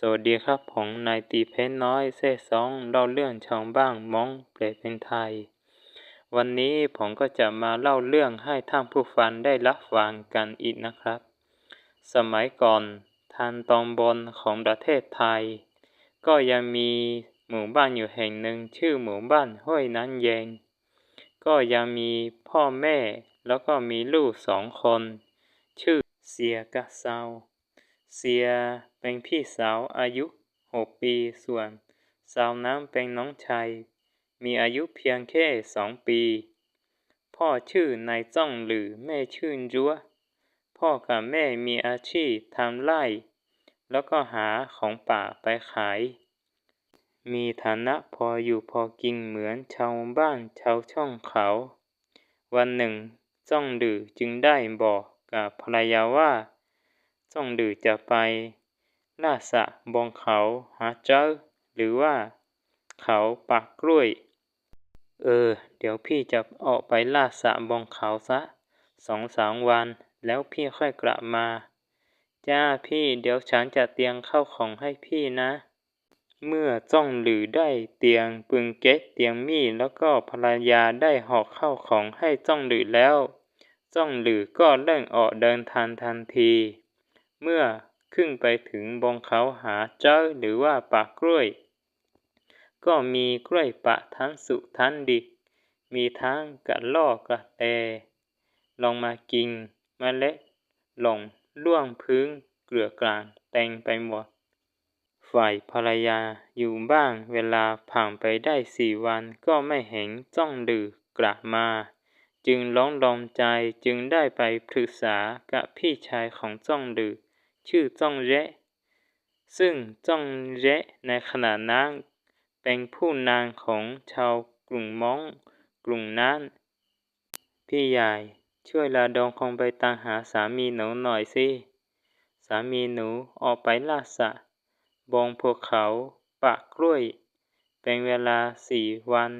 สวัสดีครับผมนายตีเพชรน้อยเซ่สองเล่าเรื่องชาวบ้านมองเปลเป็นไทย วันนี้ผมก็จะมาเล่าเรื่องให้ท่านผู้ฟังได้รับฟังกันอีกนะครับ สมัยก่อนทางตอนบนของประเทศไทย ก็ยังมีหมู่บ้านอยู่แห่งหนึ่งชื่อหมู่บ้านห้วยนั้นเยงก็ยังมีพ่อแม่แล้วก็มีลูกสองคน ชื่อเสียกะเซา เสียเป็นพี่สาวอายุหกปีส่วน สาวน้ำเป็นน้องชายมีอายุเพียงแค่สองปี พ่อชื่อนายจ้องหรือแม่ชื่นจัวพ่อกับแม่มีอาชีพทำไร่ แล้วก็หาของป่าไปขาย มีฐานะพออยู่พอกินเหมือนชาวบ้านชาวช่องเขา วันหนึ่งจ้องหรือจึงได้บอกกับภรรยาว่า จ้องหรือจะไป ล่าสะบองเขาหาเจ้า หรือว่า เขาปักกล้วย เออ เดี๋ยวพี่จะออกไปล่าสะบองเขาซะสองสามวัน แล้วพี่ค่อยกลับมา จ้าพี่เดี๋ยวฉันจะเตรียมข้าวของให้พี่นะ เมื่อจ้องหรือได้เตียงปึงเก็ตเตียงมีดแล้วก็ภรรยาได้หอกเข้าของให้จ้องหรือแล้วจ้องหรือก็เร่งออกเดินทางทันที เมื่อขึ้นไปถึงบงเขาหาเจ้าหรือว่าป่ากล้วย ก็มีกล้วยปะทั้งสุทั้งดิกมีทั้งกระลอกกระแตลองมากินมเมล็ดหลงล่วงพื้นเกลือกลางเต็งไปหมด ฝ่ายภรรยาอยู่บ้างเวลาผ่านไปได้สี่วันก็ไม่เห็นจ้องดือกลับมา จึงร้องรอมใจจึงได้ไปปรึกษากับพี่ชายของจ้องดือ ชื่อจ้องเระซึ่งจ้องเระในขณะนั้นเป็นผู้นางของชาวกลุ่มม้องกลุ่มนั้นพี่ใหญ่ช่วยลาดองคงไปตามหาสามีหนูหน่อยสิ สามีหนูออกไปล่าสัตว์บงภูเขาปะกล้วย เป็นเวลาสี่วัน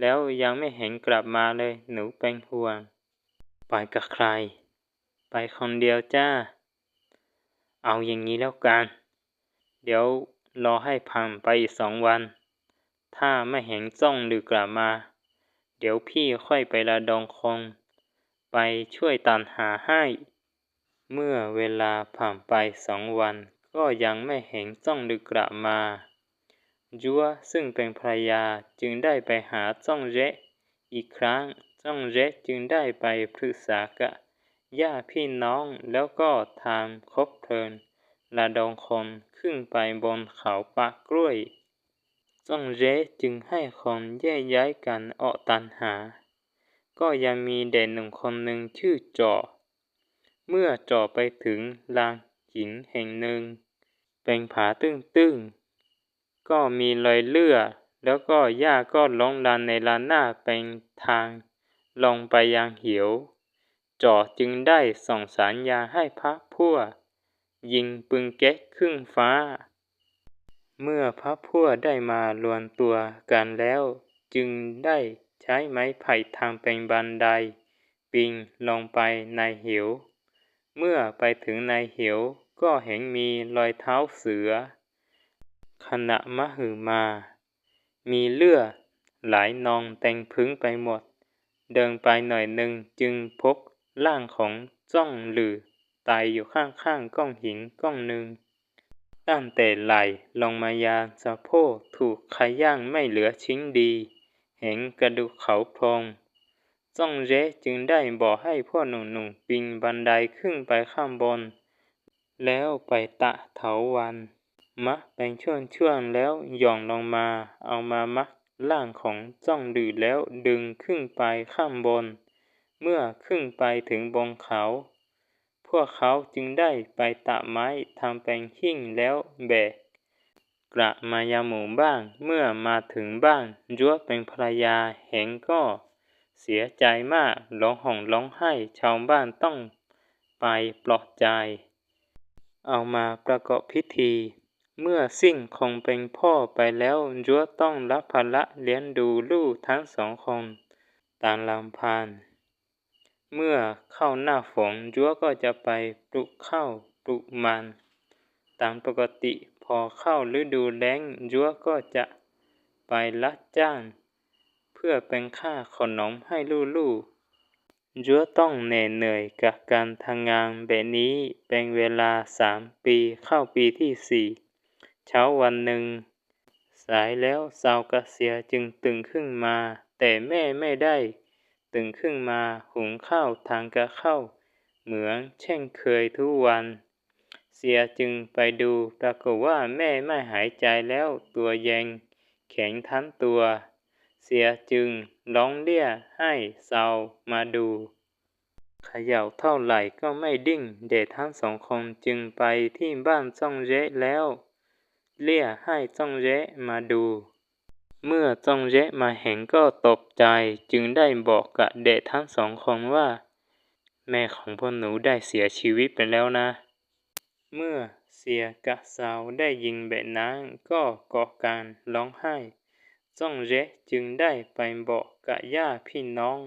แล้วยังไม่เห็นกลับมาเลยหนูเป็นห่วง ไปกับใคร ไปคนเดียวจ้า เอาอย่างนี้แล้วกัน เดี๋ยวรอให้พังไปอีกสองวัน ถ้าไม่เห็นจ้องหรือกลับมา เดี๋ยวพี่ค่อยไประดองคง ไปช่วยตันหาให้ เมื่อเวลาผ่านไปสองวัน ก็ยังไม่เห็นจ้องหรือกลับมาจัวซึ่งเป็นภรรยาจึงได้ไปหาจ้องเระอีกครั้งจ้องเระจึงได้ไปปรึกษากับ ญาติพี่น้องแล้วก็ทำคบเพลินระดองคนขึ้นไปบนเขาปากกล้วยจ้องเระจึงให้คนแยกย้ายกันออกตันหา ก็ยังมีเด็กหนุ่มคนหนึ่งชื่อจอเมื่อจอไปถึงลานหินแห่งหนึ่ง เป็นผาตื้งๆ ก็มีรอยเลือดแล้วก็หญ้าก็ล้งดันในลานหน้าเป็นทาง ลงไปยังเหว จอจึงได้ส่งสัญญาให้พระพั่ว ยิงปืนแก๊สขึ้นฟ้า เมื่อพระพั่วได้มารวมตัวกันแล้ว จึงได้ใช้ไม้ไผ่ทำเป็นบันไดปีนลงไปในเหว เมื่อไปถึงในเหวก็เห็นมีรอยเท้าเสือ ขณะมหือมา มีเลือดไหลนองเต็มพื้นไปหมด เดินไปหน่อยหนึ่งจึงพบ ร่างของจ้องหรือตายอยู่ข้างๆก้องหินก้องหนึ่งตั้งแต่ไหลลงมายาสะโพกถูกขย่างไม่เหลือชิ้นดี เห็นกระดูกเขาโครงจ้องเรจึงได้บอกให้พวกหนุ่มๆปีนบันไดขึ้นไปข้างบน แล้วไปตะเถาวันมะเป็นช่วงๆแล้วหย่อนลงมา เอามามัดร่างของจ้องดือแล้วดึงขึ้นไปข้างบน เมื่อขึ้นไปถึงบนเขา พวกเขาจึงได้ไปตัดไม้ทำเป็นหิ้งแล้วแบกกระมายาหมู่บ้านเมื่อมาถึงบ้านจัวเป็นภรรยาเห็นก็ เสียใจมากร้องห่มร้องไห้ชาวบ้านต้องไปปลอบใจ เอามาประกอบพิธี เมื่อสิ้นคงเป็นพ่อไปแล้วจัวต้องรับภาระเลี้ยงดูลูกทั้งสองคนตามลำพัน เมื่อเข้าหน้าฝนจัวก็จะไปปลูกข้าวปลูกมัน ตามปกติพอเข้าฤดูแล้งยัวก็จะไปรับจ้าง เพื่อเป็นค่าขนมให้ลูกๆยัวต้องเหน็ดเหนื่อยกับการทำงานแบบนี้เป็นเวลาสามปีเข้าปีที่สี่เช้าวันหนึ่ง สายแล้วสาวกเสียจึงตื่นขึ้นมา แต่แม่ไม่ได้ ตื่นขึ้นมาหุงข้าวทานกับข้า เหมือนเช่นเคยทุกวัน เสียจึงไปดูปรากฏว่าแม่ไม่หายใจแล้วตัวเย็นแข็งทั้งตัว เสียจึงร้องเรียกให้สาวมาดูเขย่าเท่าไหร่ก็ไม่ดิ้ง เด็กทั้งสองคนจึงไปที่บ้านจ้องเจ๊แล้ว เรียกให้จ้องเจ๊มาดู เมื่อจ้องเจ๊มาเห็นก็ตกใจจึงได้บอกกับเด็กทั้งสองคนว่า แม่ของพวกหนูได้เสียชีวิตไปแล้วนะ เมื่อเสียกับสาวได้ยินแบบนั้นก็ก่อการร้องไห้จ้องเจ๊จึงได้ไปบอกกับญาติพี่น้อง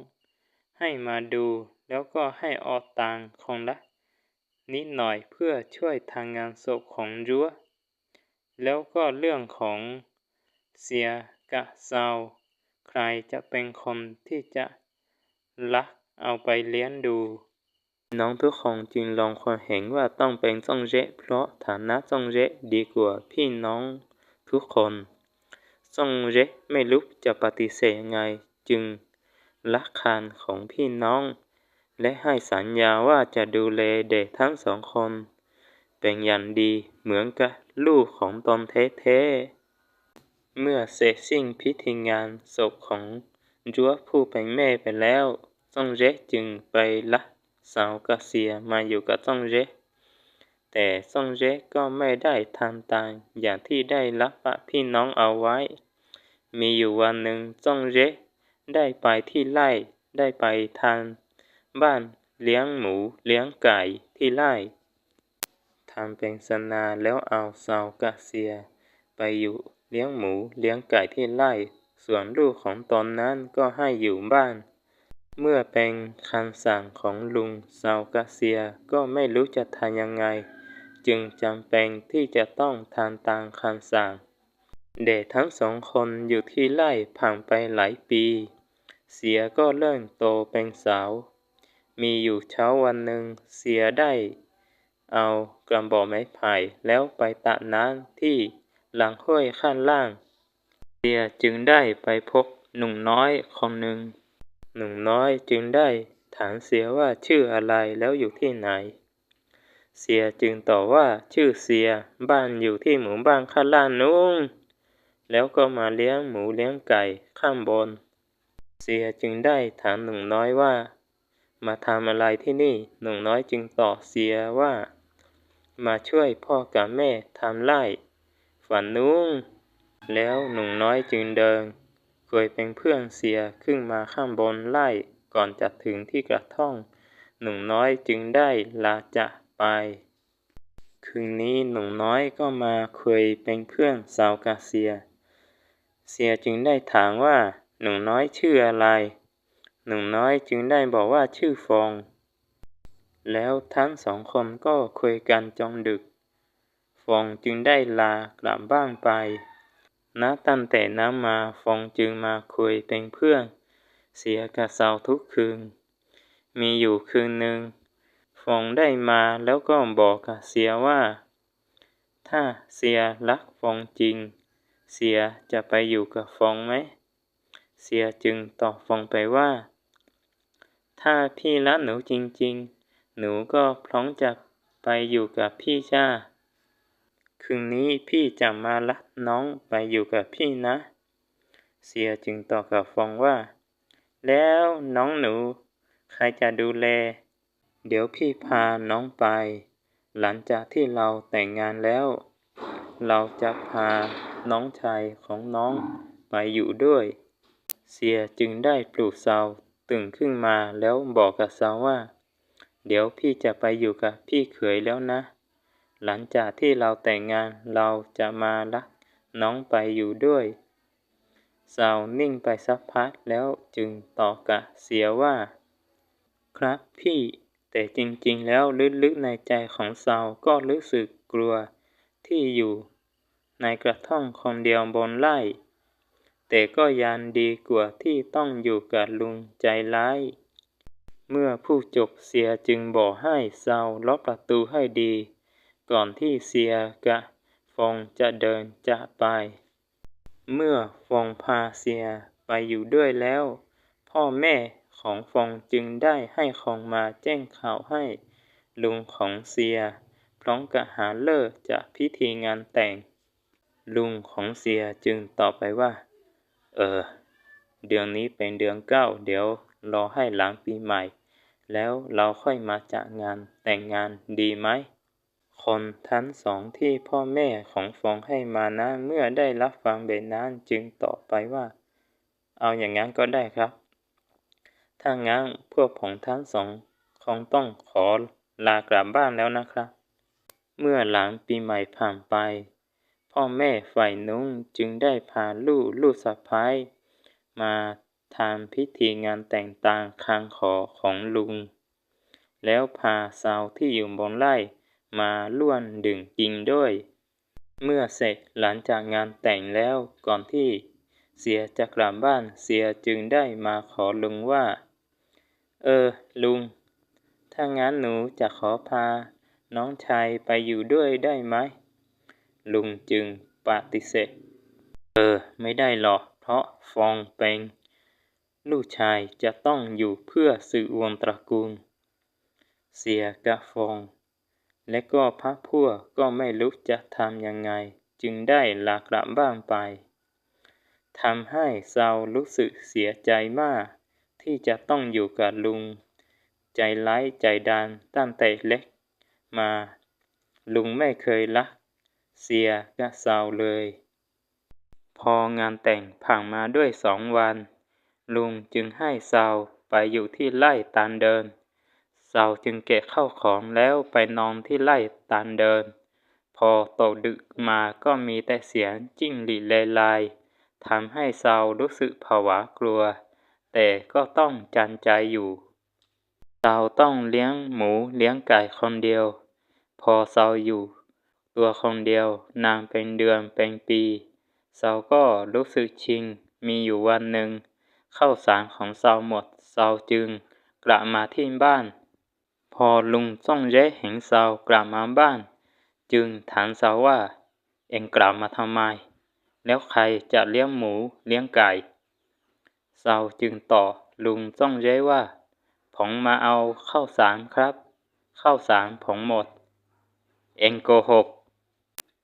ให้มาดูแล้วก็ให้ออกตังค์คนละนิดหน่อยเพื่อช่วยทางงานศพของยัวแล้วก็เรื่องของเสีย กับสาวใครจะเป็นคนที่จะรักเอาไปเลี้ยงดู น้องทุกคนจึงลงความเห็นว่าต้องเป็นจ้องเจ๊เพราะฐานะจ้องเจ๊ดีกว่าพี่น้องทุกคนจ้องเจ๊ไม่รู้จะปฏิเสธยังไงจึงรักคานของพี่น้อง และให้สัญญาว่าจะดูแลเด็กทั้งสองคน เป็นอย่างดีเหมือนกับลูกของตนแท้ๆ เมื่อเสร็จสิ้นพิธีงานศพของจัวผู้เป็นแม่ไปแล้วจ้องเจ๊จึงไปละสาวกเสียมาอยู่กับจ้องเจ๊แต่จ้องเจ๊ก็ไม่ได้ทำตามอย่างที่ได้รับปะพี่น้องเอาไว้ มีอยู่วันหนึ่งจ้องเจ๊ได้ไปที่ไร่ได้ไปทานบ้านเลี้ยงหมูเลี้ยงไก่ที่ไร่ทำเป็นสนาแล้วเอาสาวกเสีย ไปอยู่เลี้ยงหมูเลี้ยงไก่ที่ไร่ ส่วนลูกของตนนั้นก็ให้อยู่บ้าน เมื่อเป็นคำสั่งของลุงสาวกเสียก็ไม่รู้จะทำยังไง จึงจำเป็นที่จะต้องทำตามคำสั่ง เด็กทั้งสองคนอยู่ที่ไร่ผ่านไปหลายปี เสียก็เริ่มโตเป็นสาว มีอยู่เช้าวันหนึ่งเสียได้เอากระบอกไม้ไผ่แล้วไปตักน้ำที่ หลังห้วยข้างล่างเสียจึงได้ไปพบหนุ่มน้อยคนหนึ่ง หนุ่มน้อยจึงได้ถามเสียว่าชื่ออะไรแล้วอยู่ที่ไหน เสียจึงตอบว่าชื่อเสียบ้านอยู่ที่หมู่บ้านข้างล่างนู้นแล้วก็มาเลี้ยงหมูเลี้ยงไก่ข้างบน เสียจึงได้ถามหนุ่มน้อยว่า มาทำอะไรที่นี่หนุ่มน้อยจึงตอบเสียว่า มาช่วยพ่อกับแม่ทำไร่ ฝันนู้นแล้วหนุ่มน้อยจึงเดินเคยเป็นเพื่อนเสียขึ้นมาข้างบนไร่ก่อนจะถึงที่กระท่อมหนุ่มน้อยจึงได้ลาจากไป คืนนี้หนุ่มน้อยก็มาคุยเป็นเพื่อนสาวกาเสีย เสียจึงได้ถามว่าหนุ่มน้อยชื่ออะไร หนุ่มน้อยจึงได้บอกว่าชื่อฟอง แล้วทั้งสองคนก็คุยกันจนดึก ฟองจึงได้ลากลับบ้านไปนับตั้งแต่นั้นมาฟองจึงมาคุยเป็นเพื่อน เสียกับสาทุกคืน มีอยู่คืนหนึ่งฟองได้มาแล้วก็บอกกับเสียว่า ถ้าเสียรักฟองจริง เสียจะไปอยู่กับฟองไหม เสียจึงตอบฟองไปว่า ถ้าพี่รักหนูจริงๆ หนูก็พร้อมจะไปอยู่กับพี่จ้า คืนนี้พี่จะมารับน้องไปอยู่กับพี่นะ เสียจึงตอบกับฟองว่า แล้วน้องหนู ใครจะดูแล เดี๋ยวพี่พาน้องไป หลังจากที่เราแต่งงานแล้ว เราจะพาน้องชายของน้องไปอยู่ด้วย เสียจึงได้ปลุกเสาตื่นขึ้นมาแล้วบอกกับเสาว่า เดี๋ยวพี่จะไปอยู่กับพี่เขยแล้วนะ หลังจากที่เราแต่งงานเราจะมารักน้องไปอยู่ด้วยสาวนิ่งไปสักพักแล้วจึงตอบกับเสียว่า ครับพี่ แต่จริงๆแล้วลึกๆในใจของสาวก็รู้สึกกลัวที่อยู่ ในกระท่อมคนเดียวบนไร่ แต่ก็ยังดีกว่าที่ต้องอยู่กับลุงใจร้าย เมื่อผู้จกเสียจึงบอกให้เซาล็อกประตูให้ดี ก่อนที่เสียกะฟงจะเดินจากไป เมื่อฟงพาเสียไปอยู่ด้วยแล้ว พ่อแม่ของฟงจึงได้ให้ของมาแจ้งข่าวให้ ลุงของเสีย พร้อมกับหาเลิกจากพิธีงานแต่ง ลุงของเสียจึงตอบไปว่า เออ เดือนนี้เป็นเดือนเก้าเดี๋ยวรอให้หลังปีใหม่ แล้วเราค่อยมาจัดงานแต่งงานดีไหม คนทั้งสองที่พ่อแม่ของฟองให้มานะเมื่อได้รับฟังแบบนั้นจึงตอบไปว่า เอาอย่างนั้นก็ได้ครับ ถ้างั้นพวกผมทั้งสองคงต้องขอลากลับบ้านแล้วนะครับ เมื่อหลังปีใหม่ผ่านไป พ่อแม่ฝ่ายนุ้งจึงได้พาลูกลูกสะพ้ายมาทำพิธีงานแต่งต่ามคำขอของลุง แล้วพาสาวที่อยู่บนไร่ มาล้วนดื่มกินด้วย เมื่อเสร็จหลังจากงานแต่งแล้วก่อนที่เสียจะกลับบ้านเสียจึงได้มาขอลุงว่า เออ ลุง ถ้างั้นหนูจะขอพา น้องชายไปอยู่ด้วยได้ไหม ลุงจึงปฏิเสธ เออ ไม่ได้หรอก เพราะฟองเป็นลูกชายจะต้องอยู่เพื่อสืบวงตระกูล เสียกะฟอง และก็พระพวกก็ไม่รู้จะทำยังไง จึงได้ลากลับบ้านไปทำให้เซารู้สึกเสียใจมาก ที่จะต้องอยู่กับลุง ใจร้ายใจดานตั้งแต่เล็กมา ลุงไม่เคยรัก เสียกะเซาเลย พองานแต่งผ่านมาด้วยสองวัน ลุงจึงให้เซาไปอยู่ที่ไร่ตานเดิน เซาจึงเก็บเข้าของแล้วไปนอนที่ไร่ตานเดิน พอตกดึกมาก็มีแต่เสียงจิ้งหรีดลลายทำให้เซารู้สึกผวากลัว แต่ก็ต้องจันใจอยู่เซาต้องเลี้ยงหมูเลี้ยงไก่คนเดียว พอเซาอยู่ ตัวคนเดียวนานเป็นเดือนเป็นปีเซาก็รู้สึกชิง มีอยู่วันหนึ่งข้าวสารของเซาหมดเซาจึงกลับมาที่บ้าน พอลุงซ่องเย้เห็นเซากลับมาบ้าน จึงถามเซาว่า เอ็งกลับมาทำไม แล้วใครจะเลี้ยงหมูเลี้ยงไก่เซาจึงตอบลุงต้องเย้ว่า ผมมาเอาข้าวสารครับ ข้าวสารผมหมด เอ็งโกหก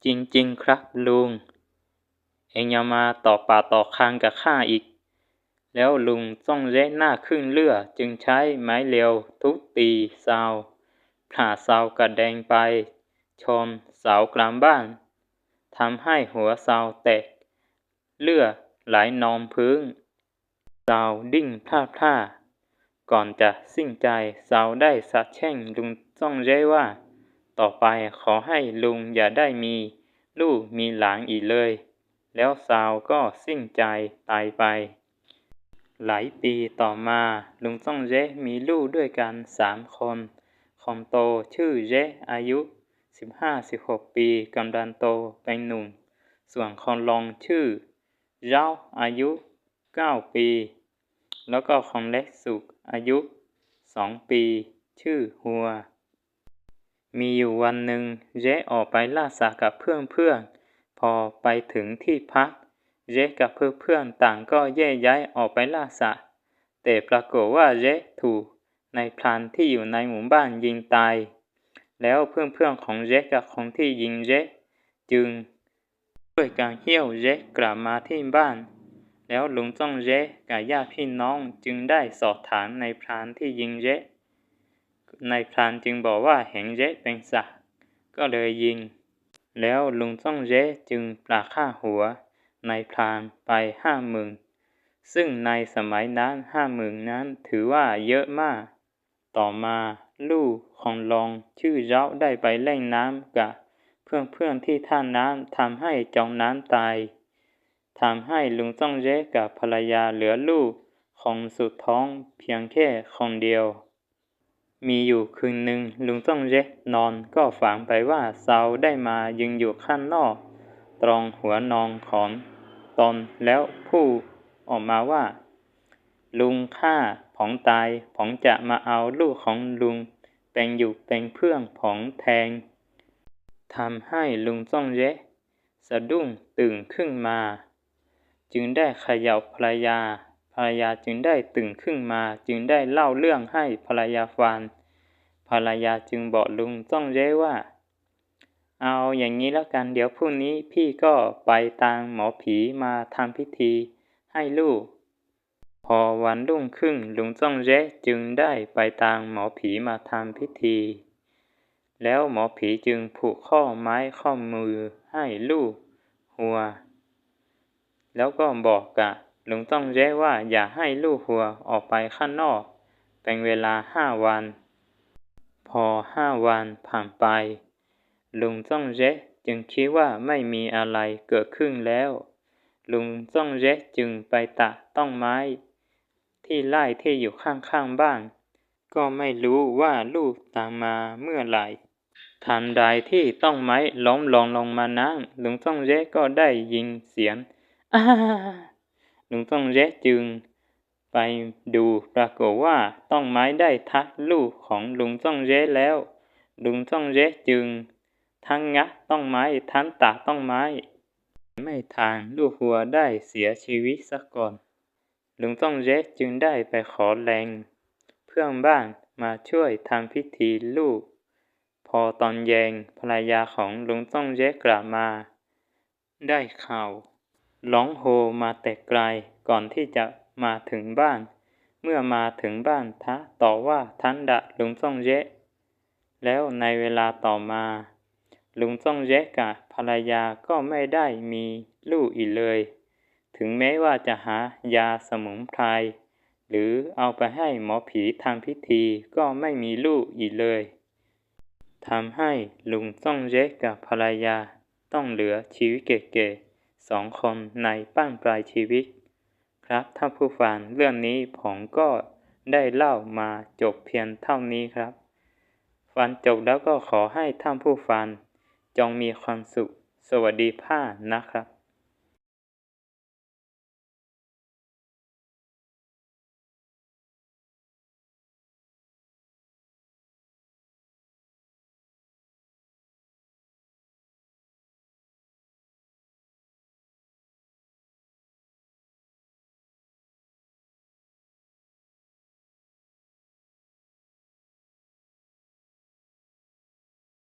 จริงๆ ครับลุง เอ็งยังมาต่อปากต่อคางกับข้าอีก แล้วลุงต้องเย้หน้าขึ้นเลือจึงใช้ไม้เลียวทุบตีเซาผ่าเซากระเด็นไปชนเสากลางบ้านทำให้หัวเซาแตก เลือดไหลนองพื้นเซาดิ้งพลาดพลาก่อนจะสิ้นใจเซาได้สาแช่งลุงจ้องเย้ว่า ต่อไปขอให้ลุงอย่าได้มี ลูกมีหลานอีกเลย แล้วเซาก็สิ้นใจตายไป หลายปีต่อมาลุงจ้องเย้มีลูกด้วยกันสามคน คนโตชื่อเย้อายุสิบห้าสิบหกปีกำลังโตเป็นหนุ่ม ส่วนคนรองชื่อเจ้าอายุเก้าปี แล้วก็คนเล็กสุกอายุสองปี ชื่อหัว มีอยู่วันหนึ่งเจ๊ออกไปล่าสัตว์กับเพื่อนเพื่อนพอไปถึงที่พัก เจ๊กับเพื่อนเพื่อนต่างก็แยกย้ายออกไปล่าสัตว์แต่ปรากฏว่าเจ๊ถูกในพรานที่อยู่ในหมู่บ้านยิงตาย แล้วเพื่อนเพื่อนของเจ๊กับคนที่ยิงเจ๊จึงช่วยกันเหี้ยวเจ๊กลับมาที่บ้าน แล้วลุงจ้องเจ๊กับญาติพี่น้องจึงได้สอบถามในพรานที่ยิงเจ๊ในพรานจึงบอกว่าเห็นเจ๊เป็นสัตว์ก็เลยยิง แล้วลุงจ้องเจ๊จึงปราค่าหัว ในพรานไปห้าหมื่นซึ่งในสมัยนั้นห้าหมื่นนั้นถือว่าเยอะมาก ต่อมาลูกของลองชื่อเจ้าได้ไปเล่นน้ำกับเพื่อนๆที่ท่าน้ำทำให้จมน้ำตายทำให้ลุงต้องเจ๊กับภรรยาเหลือลูกของสุดท้องเพียงแค่คนเดียว มีอยู่คืนหนึ่งลุงต้องเจ๊นอนก็ฝันไปว่าเสาได้มายืนอยู่ข้างนอก ตรงหัวนองของตนแล้วพูดออกมาว่า ลุงฆ่าผองตายผองจะมาเอาลูกของลุงเป็นอยู่เป็นเพื่อนผองแทงทำให้ลุงจ้องเยะ สะดุ้งตื่นขึ้นมา จึงได้ขย่าภรรยา ภรรยาจึงได้ตื่นขึ้นมา จึงได้เล่าเรื่องให้ภรรยาฟังภรรยาจึงบอกลุงจ้องเยะว่า เอาอย่างนี้แล้วกัน เดี๋ยวพรุ่งนี้พี่ก็ไปตามหมอผีมาทำพิธีให้ลูก พอวันรุ่งขึ้นลุงจ้องเยะจึงได้ไปตามหมอผีมาทำพิธี แล้วหมอผีจึงผูกข้อไม้ข้อมือให้ลูกหัว แล้วก็บอกกับลุงต้องเย้ว่าอย่าให้ลูกหัวออกไปข้างนอก เป็นเวลาห้าวัน พอห้าวันผ่านไป ลุงต้องเย้จึงคิดว่าไม่มีอะไรเกิดขึ้นแล้ว ลุงต้องเย้จึงไปตัดต้นไม้ ที่ไร่ที่อยู่ข้างๆบ้าน ก็ไม่รู้ว่าลูกตามมาเมื่อไหร่ทันใดที่ต้องไม้ล้มลงลงมานั้นลุงต้องเย้ก็ได้ยินเสียงอ้าลุงต้องเย้จึงไปดูปรากฏว่าต้องไม้ได้ทักลูกของลุงต้องเย้แล้ว ลุงต้องเย้จึง ทั้งงัดต้องไม้ ทั้งตัดต้องไม้ ไม่ทางลูกหัวได้เสียชีวิตซะก่อนลุงต้องเย้จึงได้ไปขอแรง เพื่อนบ้านมาช่วยทำพิธีลูก พอตอนเย็นภรรยาของลุงต้องเยกกลับมา ได้ข่าวร้องโฮมาแต่ไกลก่อนที่จะมาถึงบ้าน เมื่อมาถึงบ้านทะต่อว่าทันดะลุงต้องเยะแล้วในเวลาต่อมา ลุงต้องเยะกับภรรยาก็ไม่ได้มีลูกอีกเลย ถึงแม้ว่าจะหายาสมุนไพรหรือเอาไปให้หมอผีทำพิธีก็ไม่มีลูกอีกเลยทำให้ลุงต้องเย็กกับภรรยาต้องเหลือชีวิตเก๋ๆสองคนในปั้นปลายชีวิต ครับท่านผู้ฟังเรื่องนี้ผมก็ได้เล่ามาจบเพียงเท่านี้ครับ ฟังจบแล้วก็ขอให้ท่านผู้ฟัง จงมีความสุข สวัสดีผ้านะครับ